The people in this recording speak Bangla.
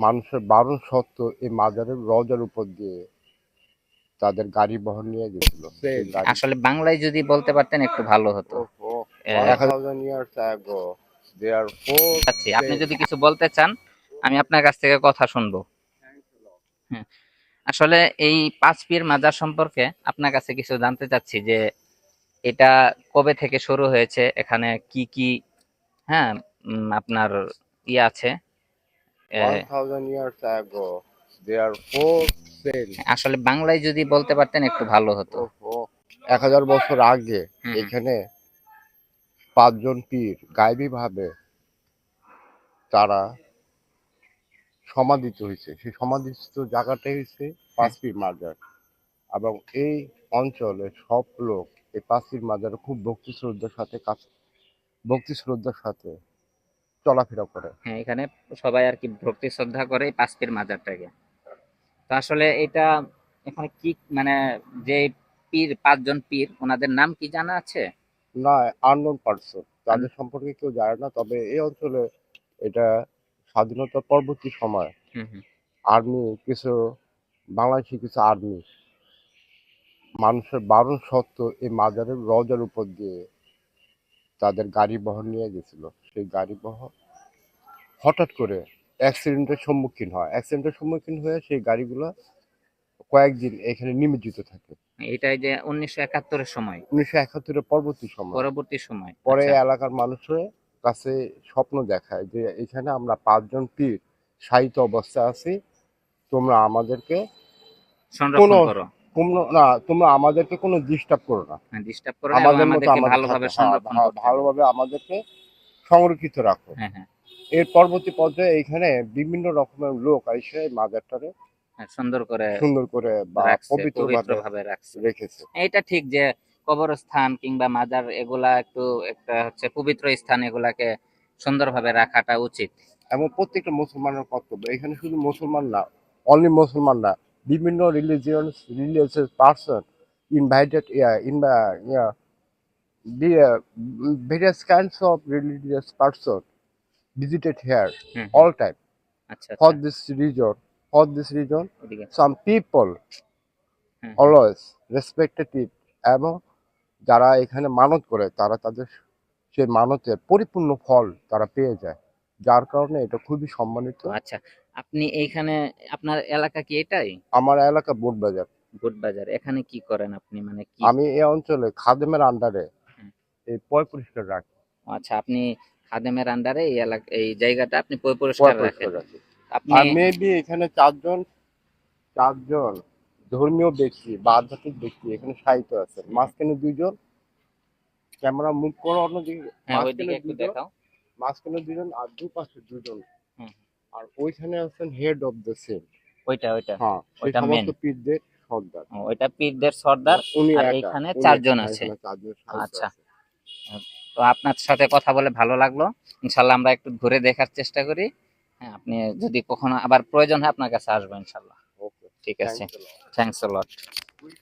মানুষের বারণ সত্ত্বেও এই মাজারের রজার উপর দিয়ে তাদের গাড়ি বহন নিয়ে গেছিল। আসলে বাংলায় যদি বলতে পারতেন একটু ভালো হতো। আচ্ছা আপনি যদি কিছু বলতে চান আমি আপনার কাছ থেকে কথা শুনব। আসলে এই পাঁচ পীর মাজার সম্পর্কে আপনার কাছে কিছু জানতে চাচ্ছি যে এটা কবে থেকে শুরু হয়েছে এখানে কি কি হ্যাঁ আপনার ইয়ে আছে? আসলে বাংলায় যদি বলতে পারতেন একটু ভালো হতো। এক হাজার বছর আগে এখানে পাঁচজন পীর গায়েবী ভাবে তারা সমাধিত হয়েছে। সেই সমাধিস্থ জায়গাটাই হচ্ছে পাঁচ পীর মাজার। এবং এই অঞ্চলে সব লোক এই পাঁচ পীর মাজারে খুব ভক্তি শ্রদ্ধার সাথে কাজ ভক্তি শ্রদ্ধার সাথে চলাফেরা করে। হ্যাঁ এখানে সবাই আর কি ভক্তি শ্রদ্ধা করে এই মাজারটাকে। তো আসলে এটা এখানে কি মানে যে পীর পাঁচজন পীর ওনাদের নাম কি জানা আছে? না আননোন পার্সন। তাদের সম্পর্কে কেউ জানে না তবে এই অঞ্চলে এটা স্বাধীনতা পরবর্তী সময় হুম হুম। আর্মি কিছু বাংলাদেশি কিছু আর্মি মানুষের বারণ সত্ত্বেও এই মাজারের রজার উপর দিয়ে তাদের গাড়ি বহন নিয়ে গেছিল। সেই গাড়ি বহন হঠাৎ করে অ্যাক্সিডেন্টের সম্মুখীন হয়। অ্যাক্সিডেন্টের সম্মুখীন হয়ে সেই গাড়িগুলো কয়েকদিন এখানে নিমজ্জিত থাকে। এটাই যে উনিশশো একাত্তরের সময়। উনিশশো একাত্তরের পরবর্তী সময়। পরবর্তী সময়। পরে আচ্ছা, এলাকার মানুষের কাছে স্বপ্ন দেখায় যে এখানে আমরা পাঁচজন পীর সাহিত্য অবস্থায় আছি তোমরা আমাদেরকে কোনো- না তোমরা আমাদেরকে কোনো ডিস্টার্ব করো না। ডিস্টার্ব করো আমাদের মতো ভালোভাবে থাকো। সংরক্ষণ হ্যাঁ। ভালোভাবে আমাদেরকে সংরক্ষিত রাখো। হ্যাঁ হ্যাঁ। এর পরবর্তী পর্যায়ে এখানে বিভিন্ন রকমের লোক এসে মাজারটারে হ্যাঁ, সুন্দর করে সুন্দর করে বা রাখছে পবিত্র ভাবে রেখেছে। এটা ঠিক যে কবরস্থান কিংবা মাজার এগুলা একটু একটা হচ্ছে পবিত্র স্থান এগুলাকে সুন্দরভাবে রাখাটা উচিত। এবং প্রত্যেকটা মুসলমানের কর্তব্য। এখানে শুধু মুসলমান না অনলি মুসলমান না বিভিন্ন religion religious person invited in various kinds of religious person visited here hmm, all time আচ্ছা for আচ্ছা, this region for this region ওদিকে। some people hmm, always respected it এবং যারা এখানে মানত করে তারা তাদের সেই মানতের পরিপূর্ণ ফল তারা পেয়ে যায়। যার কারণে এটা খুবই সম্মানিত। আচ্ছা আপনি এইখানে আপনার এলাকা কি এটাই? আমার এলাকা বোট বাজার বুট বাজার এখানে কি করেন আপনি? মানে কি? আমি এই অঞ্চলে খাদেমের আন্ডারে। এই পয় পরিষ্কার রাখি। আচ্ছা আপনি খাদেমের আন্ডারে এই এলাকা এই জায়গাটা আপনি পরিষ্কার রাখেন। আপনি আর মেবি এখানে চারজন চারজন ধর্মীয় ব্যক্তি বা আধ্যাত্মিক ব্যক্তি এখানে সাহিত্য আছে মাঝখানে দুইজন ক্যামেরা মুভ করো অন্যদিকে হ্যাঁ মাঝখানে দুজন মাঝখানে দুজন আর দুপাশে দুজন হুম। আর ওইখানে আছেন হেড অফ দ্য সেল ওইটা ওইটা। হ্যাঁ ওইটা main। পীরদের সর্দার। ওইটা পীরদের সর্দার। উনি আর উনি চারজন আছে। চারজন আচ্ছা। তো আপনার সাথে কথা বলে ভালো লাগল। ইনশাল্লাহ আমরা একটু ঘুরে দেখার চেষ্টা করি। হ্যাঁ আপনি যদি কখনো আবার প্রয়োজন হয় আপনার কাছে আসব ইনশাল্লাহ ওকে ঠিক আছে। Thanks lot